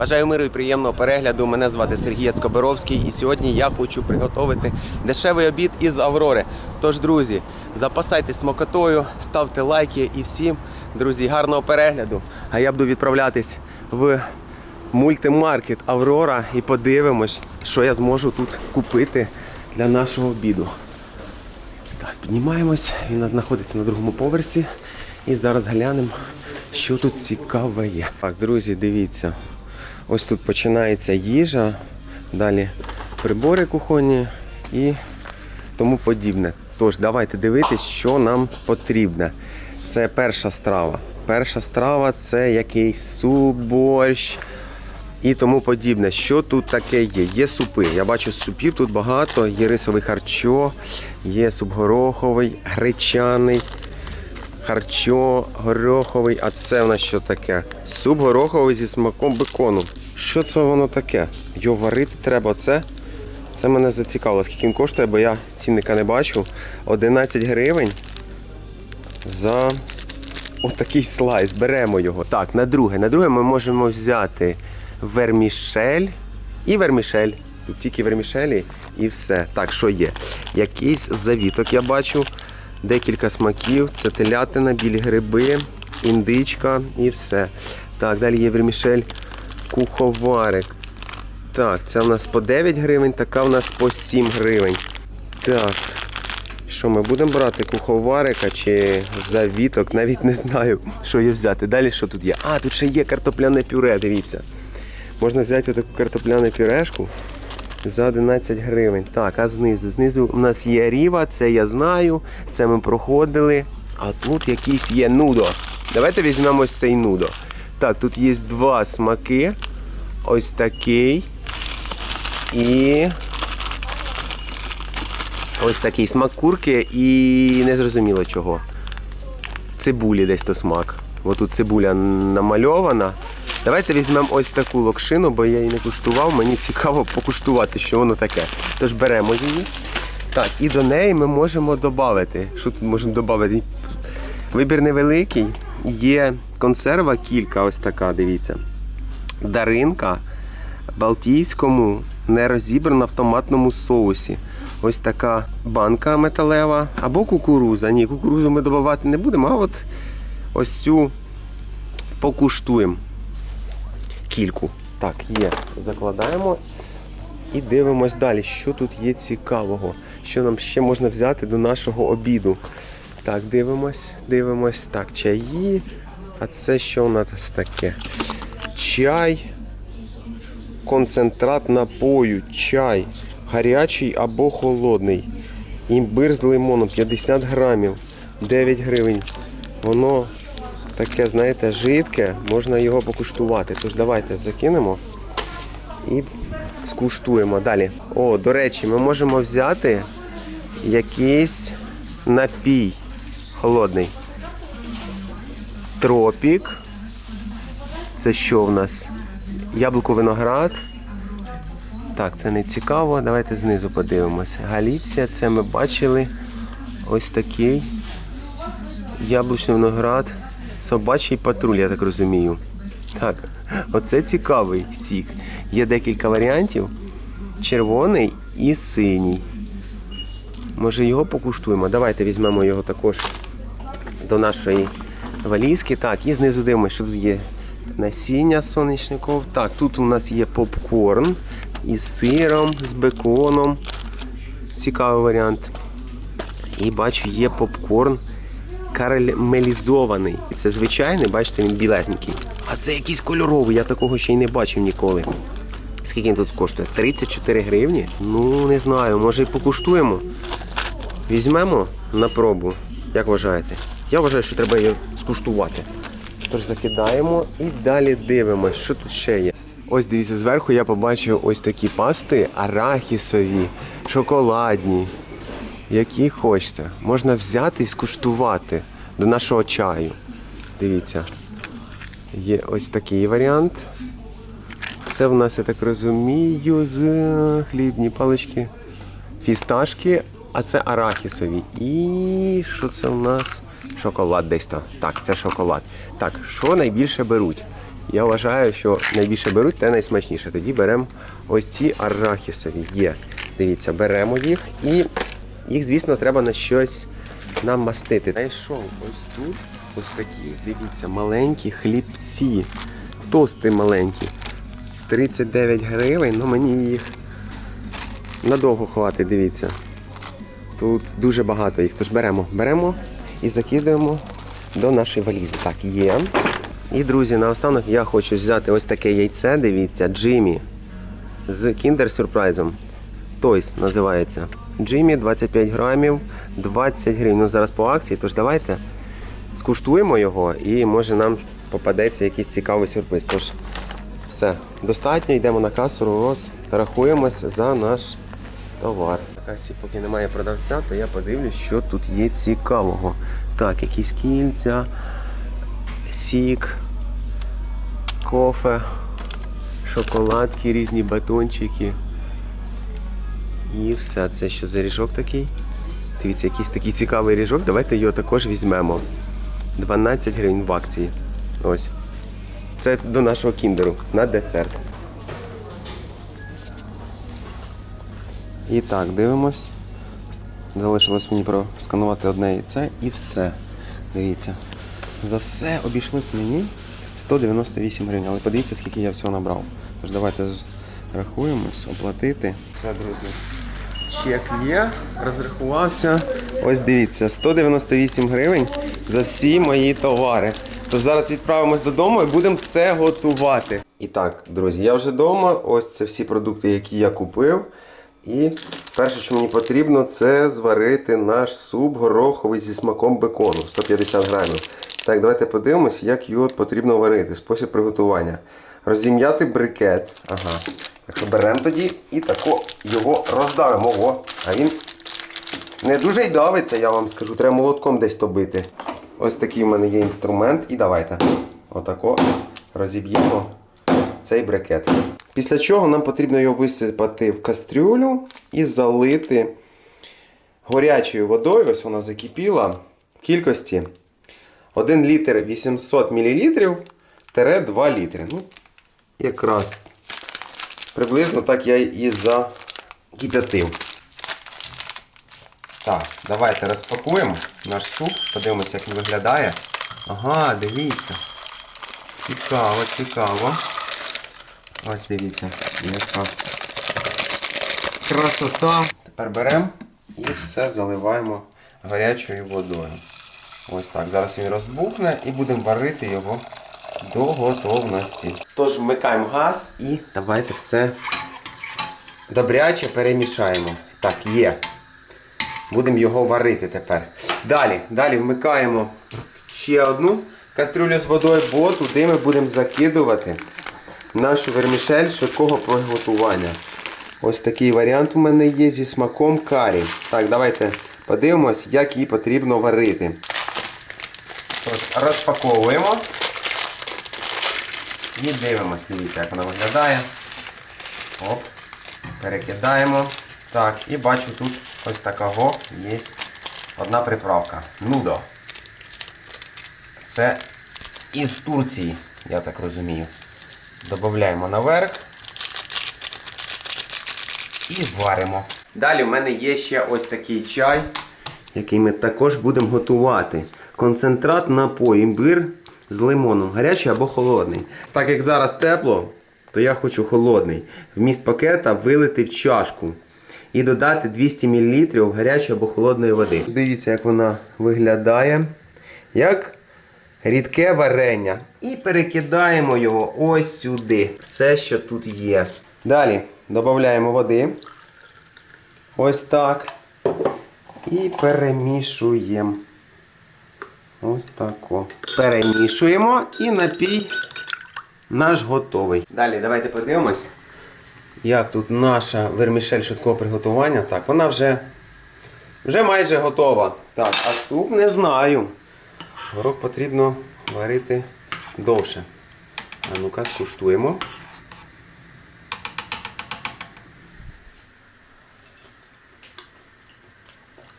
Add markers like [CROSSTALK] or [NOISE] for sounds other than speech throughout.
Бажаю миру і приємного перегляду. Мене звати Сергій Скоборовський, і сьогодні я хочу приготувати дешевий обід із Аврори. Тож, друзі, запасайтесь смакотою, ставте лайки і всім, друзі, гарного перегляду. А я буду відправлятись в мультимаркет Аврора і подивимось, що я зможу тут купити для нашого обіду. Так, піднімаємось. Він знаходиться на другому поверсі. І зараз глянемо, що тут цікаве є. Так, друзі, дивіться. Ось тут починається їжа, далі прибори кухонні і тому подібне. Тож, давайте дивитись, що нам потрібно. Це перша страва. Перша страва це якийсь суп, борщ і тому подібне. Що тут таке є? Є супи. Я бачу супів тут багато. Є рисовий харчо, є суп гороховий, гречаний, харчо гороховий. А це в нас що таке? Суп гороховий зі смаком бекону. Що це воно таке? Його варити треба. Це, це мене зацікавило. Скільки він коштує, бо я цінника не бачу. 11 гривень за отакий слайс. Беремо його. Так, на друге. На друге ми можемо взяти вермішель і вермішель. Тут тільки вермішелі і все. Так, що є? Якийсь завіток я бачу. Декілька смаків. Це телятина, білі гриби, індичка і все. Так, далі є вермішель куховарик. Так, це в нас по 9 гривень, така в нас по 7 гривень. Так. Що ми будемо брати куховарика чи завіток? Навіть не знаю, що її взяти. Далі що тут є? А, тут ще є картопляне пюре, дивіться. Можна взяти таку картопляне пюрешку за 11 гривень. Так, а знизу? Знизу у нас є ріва, це я знаю, це ми проходили. А тут якийсь є нудо. Давайте візьмемо ось цей нудо. Так, тут є два смаки. Ось такий. І ось такий смак курки і незрозуміло чого. Цибулі десь то смак. Ось тут цибуля намальована. Давайте візьмемо ось таку локшину, бо я її не куштував. Мені цікаво покуштувати, що воно таке. Тож беремо її. Так, і до неї ми можемо додати. Що тут можемо додати? Вибір невеликий. Є консерва кілька, ось така, дивіться. Даринка балтійському нерозібрана в томатному соусі. Ось така банка металева або кукуруза. Ні, кукурузу ми додавати не будемо, а от ось цю покуштуємо. Кільку. Так, є. Закладаємо і дивимось далі, що тут є цікавого, що нам ще можна взяти до нашого обіду. Так, дивимось, дивимось. Так, чаї. А це що у нас таке? Чай, концентрат напою, чай, гарячий або холодний. Імбир з лимоном 50 грамів, 9 гривень. Воно таке, знаєте, жидке, можна його покуштувати. Тож давайте закинемо і скуштуємо далі. О, до речі, ми можемо взяти якийсь напій холодний. Тропік. Це що в нас? Яблуко виноград. Так, це не цікаво. Давайте знизу подивимося. Галіція, це ми бачили. Ось такий. Яблучний виноград. Собачий патруль, я так розумію. Так, оце цікавий сік. Є декілька варіантів. Червоний і синій. Може його покуштуємо? Давайте візьмемо його також до нашої валізки. Так, і знизу дивимося, що тут є насіння сонячников. Так, тут у нас є попкорн із сиром, з беконом. Цікавий варіант. І бачу, є попкорн карамелізований. Це звичайний, бачите, він білесенький. А це якийсь кольоровий, я такого ще й не бачив ніколи. Скільки він тут коштує? 34 гривні? Ну, не знаю, може і покуштуємо. Візьмемо на пробу. Як вважаєте? Я вважаю, що треба її скуштувати. Тож закидаємо і далі дивимося, що тут ще є. Ось дивіться, зверху я побачив ось такі пасти арахісові, шоколадні. Які хочете. Можна взяти і скуштувати до нашого чаю. Дивіться. Є ось такий варіант. Це в нас, я так розумію, з хлібні палички, фісташки, а це арахісові. І що це у нас? Шоколад десь то. Так, це шоколад. Так, що найбільше беруть? Я вважаю, що найбільше беруть, те найсмачніше. Тоді беремо ось ці арахісові. Є. Дивіться, беремо їх і їх, звісно, треба на щось намастити. Знайшов ось тут ось такі, дивіться, маленькі хлібці. Тости маленькі. 39 гривень, ну мені їх надовго хватить, дивіться. Тут дуже багато їх, тож беремо, беремо і закидаємо до нашої валізи. Так, є. І, друзі, наостанок я хочу взяти ось таке яйце, дивіться, Джиммі з кіндер-сюрпрайзом. Тойс називається. Джиммі 25 грамів, 20 гривень. Ну, зараз по акції, тож давайте скуштуємо його і може нам попадеться якийсь цікавий сюрприз. Тож все, достатньо, йдемо на касу, розрахуємося за наш товар. Касі, поки немає продавця, то я подивлюсь, що тут є цікавого. Так, якісь кільця, сік, кофе, шоколадки, різні батончики. І все. Це що за ріжок такий? Дивіться, якийсь такий цікавий ріжок. Давайте його також візьмемо. 12 гривень в акції. Ось. Це до нашого кіндеру на десерт. І так, дивимось. Залишилось мені просканувати одне яйце і все. Дивіться. За все обійшлось мені 198 гривень. Але подивіться, скільки я всього набрав. Тож давайте рахуємось, оплатити. Все, друзі. Чек є, розрахувався. Ось дивіться, 198 гривень за всі мої товари. Тож зараз відправимось додому і будемо все готувати. І так, друзі, я вже вдома. Ось це всі продукти, які я купив. І перше, що мені потрібно, це зварити наш суп гороховий зі смаком бекону 150 грамів. Так, давайте подивимось, як його потрібно варити. Спосіб приготування. Розім'яти брикет. Ага. Якщо беремо тоді і тако його роздавимо. О, а він не дуже й давиться, я вам скажу. Треба молотком десь то бити. Ось такий в мене є інструмент. І давайте. Отако розіб'ємо цей брикет. Після чого нам потрібно його висипати в кастрюлю і залити горячою водою. Ось вона закипіла в кількості 1 літр 800 мл 2 літри. Ну, якраз приблизно так я і закип'ятив. Так, давайте розпакуємо наш суп, подивимося, як він виглядає. Ага, дивіться. Цікаво, цікаво. Ось дивіться, яка красота. Тепер беремо і все заливаємо гарячою водою. Ось так. Зараз він розбухне і будемо варити його до готовності. Тож вмикаємо газ і давайте все добряче перемішаємо. Так, є. Будемо його варити тепер. Далі, далі вмикаємо ще одну кастрюлю з водою, бо туди ми будемо закидувати нашу вермішель швидкого приготування. Ось такий варіант у мене є зі смаком карі. Так, давайте подивимось, як її потрібно варити. Ось, розпаковуємо. І дивимось, дивіться, як вона виглядає. Оп. Перекидаємо. Так, і бачу тут ось такого є одна приправка. Нудо. Це із Турції, я так розумію. Додаємо наверх і варимо. Далі в мене є ще ось такий чай, який ми також будемо готувати. Концентрат напою імбир з лимоном, гарячий або холодний. Так як зараз тепло, то я хочу холодний. Вміст пакета вилити в чашку і додати 200 мл гарячої або холодної води. Дивіться, як вона виглядає. Як рідке варення. І перекидаємо його ось сюди. Все, що тут є. Далі додаємо води. Ось так. І перемішуємо. Ось тако. Перемішуємо і напій наш готовий. Далі давайте подивимось, як тут наша вермішель швидкого приготування. Так, вона вже, вже майже готова. Так, а суп не знаю. Горох потрібно варити довше. А ну-ка, скуштуємо.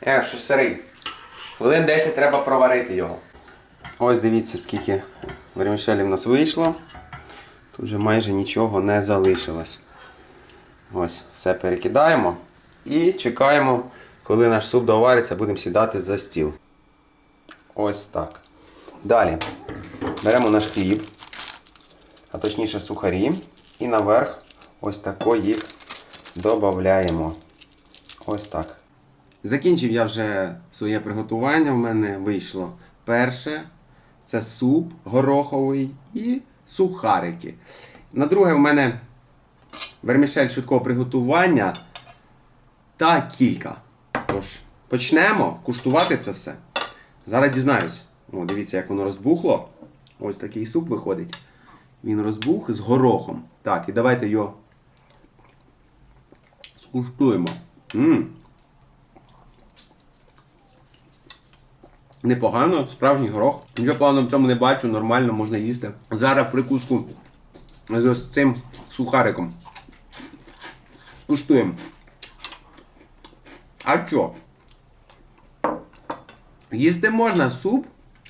Е, що сирий. Хвилин 10 треба проварити його. Ось дивіться, скільки вермішелі в нас вийшло. Тут вже майже нічого не залишилось. Ось, все перекидаємо і чекаємо, коли наш суп довариться, будемо сідати за стіл. Ось так. Далі беремо наш хліб, а точніше сухарі, і наверх ось тако їх додаємо. Ось так. Закінчив я вже своє приготування. В мене вийшло перше. Це суп гороховий і сухарики. На друге в мене вермішель швидкого приготування та кілька. Тож, почнемо куштувати це все. Зараз дізнаюсь. О, дивіться, як воно розбухло. Ось такий суп виходить. Він розбух з горохом. Так, і давайте його скуштуємо. м Непогано, справжній горох. Нічого поганого в цьому не бачу, нормально можна їсти. Зараз прикуску з ось цим сухариком. Скуштуємо. А що? Їсти можна суп,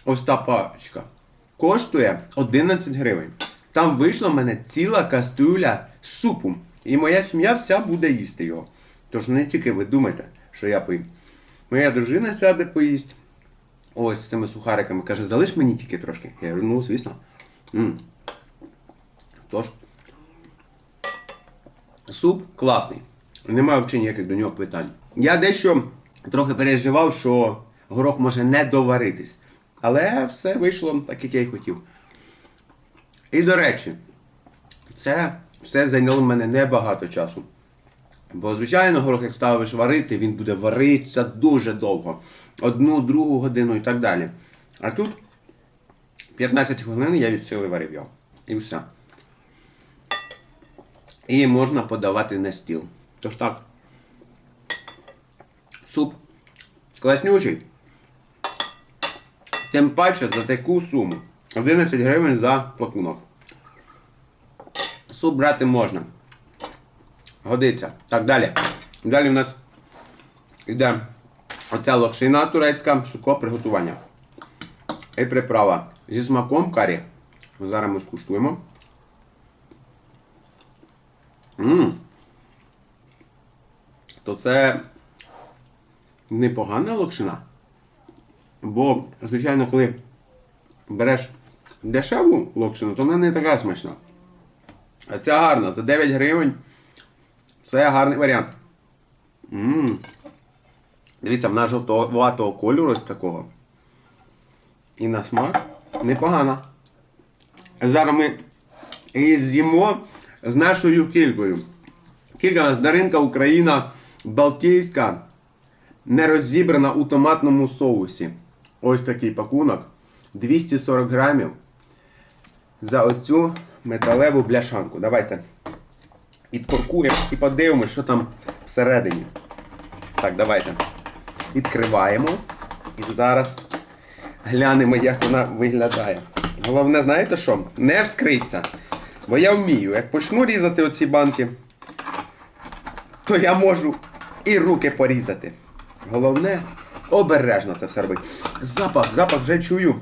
ось та пачка, коштує 11 гривень. Там вийшла в мене ціла кастрюля супу. І моя сім'я вся буде їсти його. Тож не тільки ви думайте, що я поїм. Моя дружина сяде поїсть. Ось з цими сухариками. Каже, залиш мені тільки трошки. Я говорю, ну, звісно. м Тож, суп класний. Немає взагалі ніяких до нього питань. Я дещо трохи переживав, що горох може не доваритись. Але все вийшло так, як я й хотів. І до речі, це все зайняло мене небагато часу. Бо, звичайно, горох, як ставиш варити, він буде варитися дуже довго. Одну, другу годину і так далі. А тут 15 хвилин я від сили варив. І все. І можна подавати на стіл. Тож так. Суп класнючий. Тим паче за таку суму. 11 гривень за пакунок. Суп брати можна. Годиться. Так, далі. Далі у нас йде оця локшина турецька, швидкого приготування. І приправа зі смаком карі. Зараз ми скуштуємо. Ммм. То це непогана локшина. Бо, звичайно, коли береш дешеву локшину, то вона не така смачна. А ця гарна, за 9 гривень. Це гарний варіант. Ммм. Дивіться, вона жовтоватого кольору ось такого. І на смак непогана. Зараз ми її з'їмо з нашою кількою. Кілька нас Даринка Україна Балтійська, не розібрана у томатному соусі. Ось такий пакунок. 240 грамів. За ось цю металеву бляшанку. Давайте відкоркуємо і подивимося, що там всередині. Так, давайте. Відкриваємо. І зараз глянемо, як вона виглядає. Головне, знаєте що? Не вскриться. Бо я вмію. Як почну різати оці банки, то я можу і руки порізати. Головне, обережно це все робити. Запах, запах вже чую.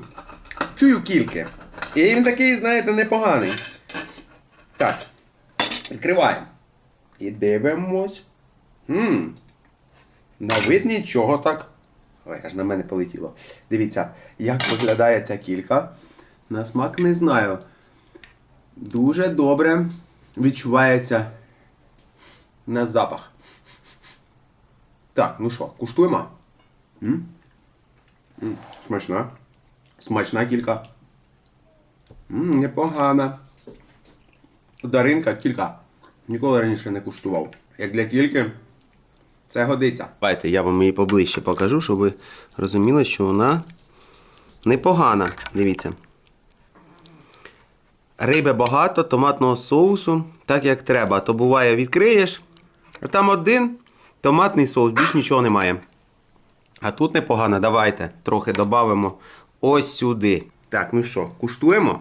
Чую кільки. І він такий, знаєте, непоганий. Так. Відкриваємо. І дивимось. Ммм. На вид нічого так. Ой, аж на мене полетіло. Дивіться, як виглядає ця кілька. На смак не знаю. Дуже добре відчувається на запах. Так, ну що, куштуємо? М? М, Смачна. Смачна кілька. М, непогана. Даринка кілька. Ніколи раніше не куштував. Як для кільки, це годиться. Давайте я вам її поближче покажу, щоб ви розуміли, що вона непогана. Дивіться. Риби багато, томатного соусу, так як треба. То буває, відкриєш, а там один томатний соус, більш нічого немає. А тут непогано, давайте трохи додамо ось сюди. Так, ну що, куштуємо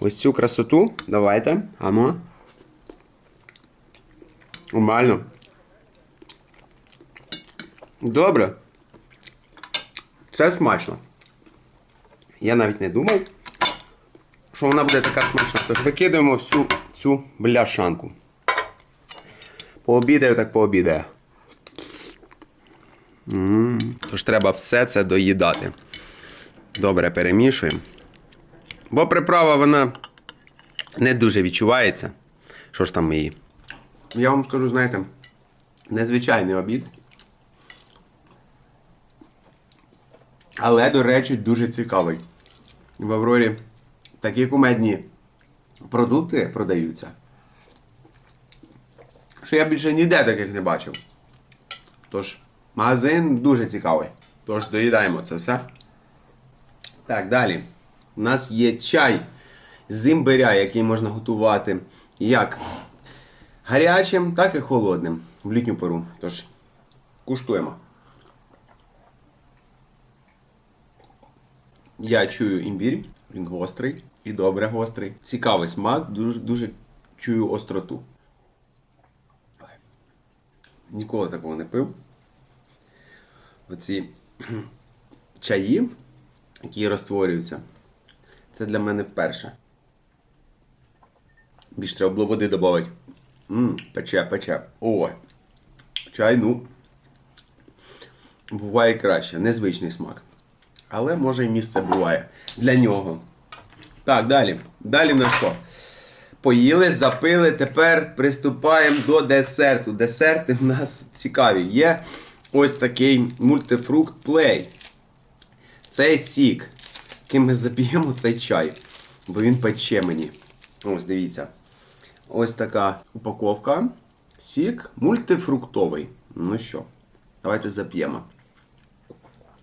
ось цю красоту. Давайте. Ану. Нормально. Добре. Це смачно. Я навіть не думав, що вона буде така смачна. Тож викидаємо всю цю бляшанку. Пообідаю, так пообідаю. М, Тож треба все це доїдати. Добре перемішуємо. Бо приправа вона не дуже відчувається. Що ж там її? Я вам скажу, знаєте, незвичайний обід. Але, до речі, дуже цікавий. В Аврорі такі кумедні продукти продаються. Що я більше ніде таких не бачив. Тож, магазин дуже цікавий. Тож доїдаємо це все. Так, далі. У нас є чай з імбиря, який можна готувати як гарячим, так і холодним в літню пору. Тож, куштуємо. Я чую імбір, він гострий і добре гострий. Цікавий смак, дуже, дуже чую остроту. Ніколи такого не пив. Оці [CLEARS THROAT] чаї, які розтворюються, це для мене вперше. Більш треба було води додати. Пече, пече. О! Чай, ну. Буває краще, незвичний смак. Але може і місце буває для нього. Так, далі. Далі на що? Поїли, запили, тепер приступаємо до десерту. Десерти в нас цікаві. Є ось такий мультифрукт плей. Це сік, яким ми зап'ємо цей чай. Бо він пече мені. Ось дивіться. Ось така упаковка. Сік мультифруктовий. Ну що, давайте зап'ємо.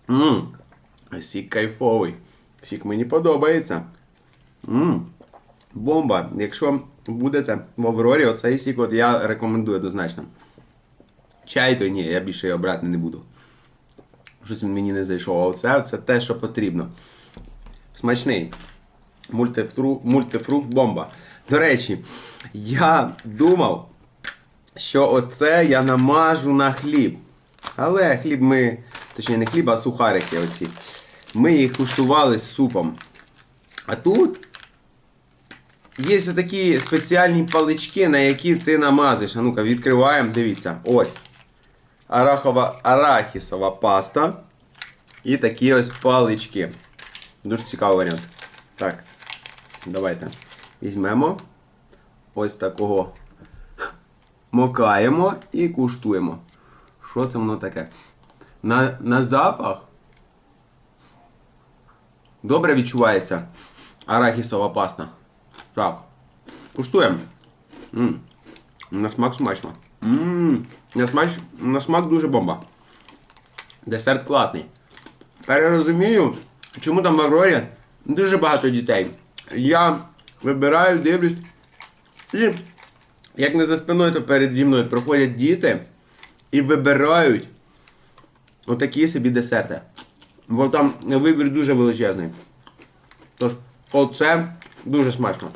Мм, сік кайфовий. Сік мені подобається. Мм, бомба. Якщо будете в Аврорі, оцей сік от я рекомендую однозначно. Чай то ні, я більше його брати не буду. Щось він мені не зайшов. А оце це те, що потрібно. Смачний. Мультифру, мультифрукт бомба. До речі, я думав, що оце я намажу на хліб. Але хліб ми, точніше не хліб, а сухарики оці. Ми їх куштували з супом. А тут є такі спеціальні палички, на які ти намазиш. А ну-ка, відкриваємо, дивіться. Ось. Арахова, арахісова паста. І такі ось палички. Дуже цікавий варіант. Так, давайте візьмемо ось такого. Мокаємо і куштуємо. Що це воно таке? На, на запах добре відчувається арахісова паста. Так. Куштуємо. На смак смачно. На, смак, на смак дуже бомба. Десерт класний. Перерозумію, чому там в Аврорі дуже багато дітей. Я вибираю, дивлюсь. І як не за спиною, то переді мною проходять діти і вибирають отакі собі десерти. Бо там вибір дуже величезний. Тож, оце дуже смачно.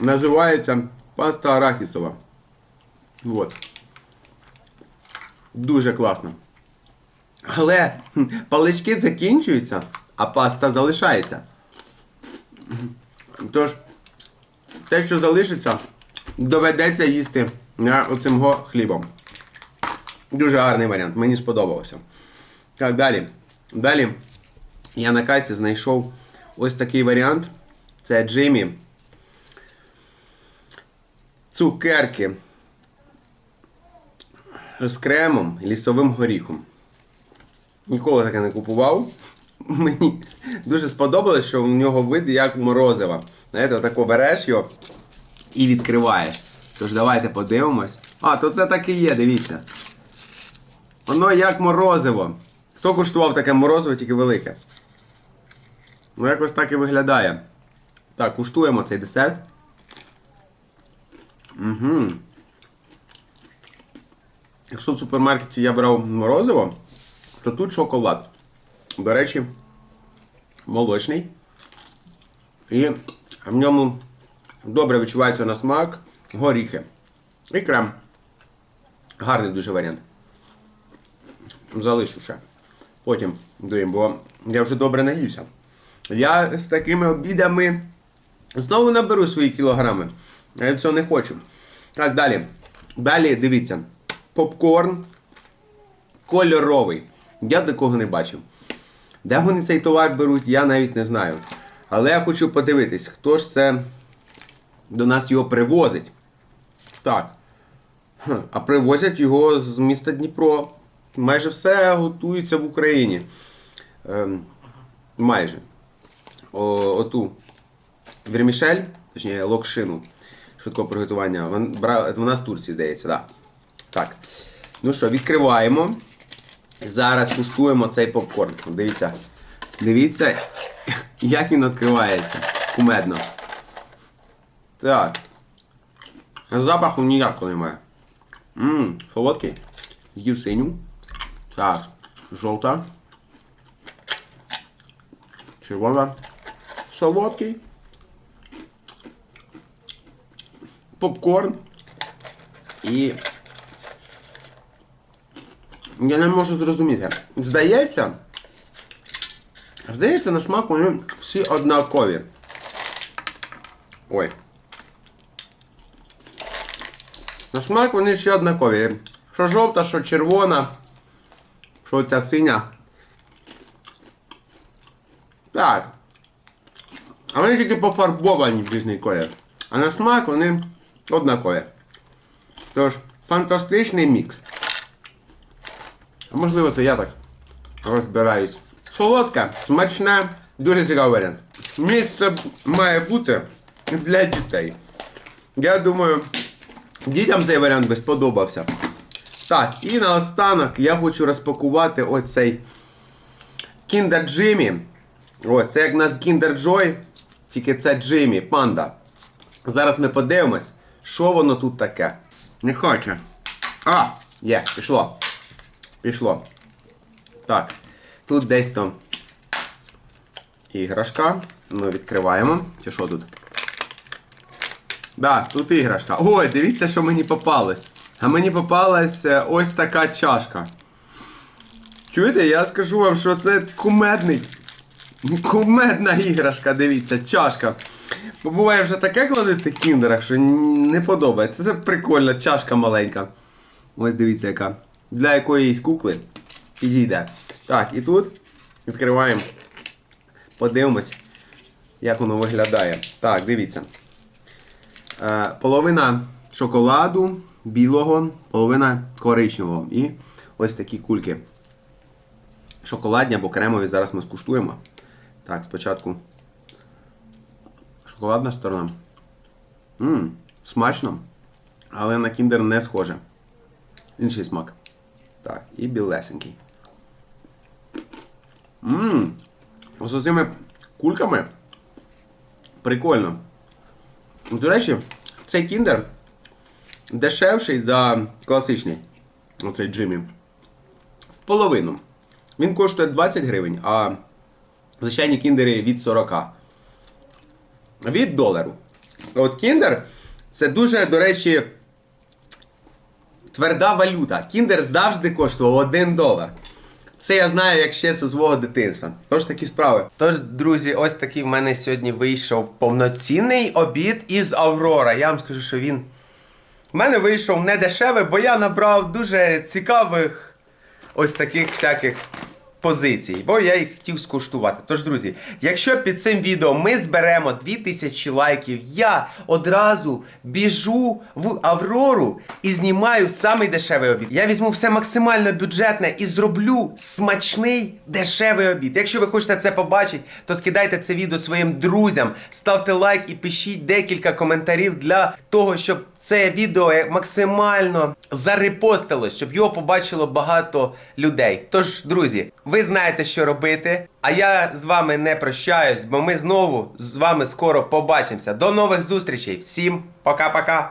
Називається паста арахісова. Вот. Дуже класно. Але палички закінчуються, а паста залишається. Тож, те, що залишиться, доведеться їсти на оцим хлібом. Дуже гарний варіант, мені сподобалося. Так, далі. Далі я на касі знайшов ось такий варіант. Це Джиммі. Цукерки з кремом і лісовим горіхом. Ніколи таке не купував. Мені дуже сподобалось, що в нього вид як морозива. Знаєте, отако береш його і відкриваєш. Тож давайте подивимось. А, то це так і є, дивіться. Воно як морозиво. Хто куштував таке морозиво, тільки велике? Ну, якось так і виглядає. Так, куштуємо цей десерт. Угу. Якщо в супермаркеті я брав морозиво, то тут шоколад. До речі, молочний. І в ньому добре відчувається на смак горіхи. І крем. Гарний дуже варіант. Залишу ще. Потім доїм, бо я вже добре наївся. Я з такими обідами знову наберу свої кілограми. Я цього не хочу. Так, далі. Далі дивіться. Попкорн кольоровий. Я такого не бачив. Де вони цей товар беруть, я навіть не знаю. Але я хочу подивитись, хто ж це до нас його привозить. Так. А привозять його з міста Дніпро. Майже все готується в Україні. Ем, майже. Оту. Вермішель, точніше, локшину швидкого приготування. Вона з Турції, здається. Да. Так. Ну що, відкриваємо. Зараз куштуємо цей попкорн. Дивіться. Дивіться, як він відкривається. Кумедно. Так. Запаху ніякого немає. Ммм, солодкий. З'їв синю. Так, жовта. Червона. Солодкий. Попкорн. І. Я не можу зрозуміти. Здається. Здається, на смак вони всі однакові. Ой. На смак вони всі однакові. Що жовта, що червона, що синя. Так. А вони тільки пофарбовані в різний колір. А на смак вони однакові. Тож, фантастичний мікс. Можливо, це я так розбираюсь. Солодка, смачна, дуже цікавий варіант. Місце має бути для дітей. Я думаю, дітям цей варіант би сподобався. Так, і наостанок я хочу розпакувати ось цей Kinder Jimmy. Ось, це як у нас Kinder Joy, тільки це Jimmy, панда. Зараз ми подивимось, що воно тут таке. Не хоче. А, є, пішло. Пішло. Так. Тут десь там іграшка. Ну, відкриваємо. Чи що тут? Да, тут іграшка. Ой, дивіться, що мені попалось. А мені попалась е, ось така чашка. Чуєте, я скажу вам, що це кумедний. Кумедна іграшка, дивіться, чашка. Бо буває вже таке кладете в кіндерах, що не подобається. Це прикольна чашка маленька. Ось дивіться, яка. Для якоїсь кукли підійде. Так, і тут відкриваємо. Подивимось, як воно виглядає. Так, дивіться. Е, половина шоколаду білого, половина коричневого. І ось такі кульки. Шоколадні або кремові. Зараз ми скуштуємо. Так, спочатку. Шоколадна сторона. Ммм, смачно. Але на кіндер не схоже. Інший смак. Так, і білесенький. Ммм. Ось цими кульками. Прикольно. До речі, цей кіндер дешевший за класичний. Оцей Джиммі. В половину. Він коштує 20 гривень, а звичайні кіндери від 40. Від долару. От кіндер це дуже, до речі, тверда валюта. Кіндер завжди коштував 1 долар. Це я знаю як ще зі свого дитинства. Тож такі справи. Тож, друзі, ось такий в мене сьогодні вийшов повноцінний обід із Аврора. Я вам скажу, що він в мене вийшов не дешевий, бо я набрав дуже цікавих ось таких всяких позицій, бо я їх хотів скуштувати. Тож, друзі, якщо під цим відео ми зберемо 2000 лайків, я одразу біжу в Аврору і знімаю самий дешевий обід. Я візьму все максимально бюджетне і зроблю смачний дешевий обід. Якщо ви хочете це побачити, то скидайте це відео своїм друзям, ставте лайк і пишіть декілька коментарів для того, щоб це відео максимально зарепостилось, щоб його побачило багато людей. Тож, друзі, ви знаєте, що робити. А я з вами не прощаюсь, бо ми знову з вами скоро побачимося. До нових зустрічей. Всім пока-пока.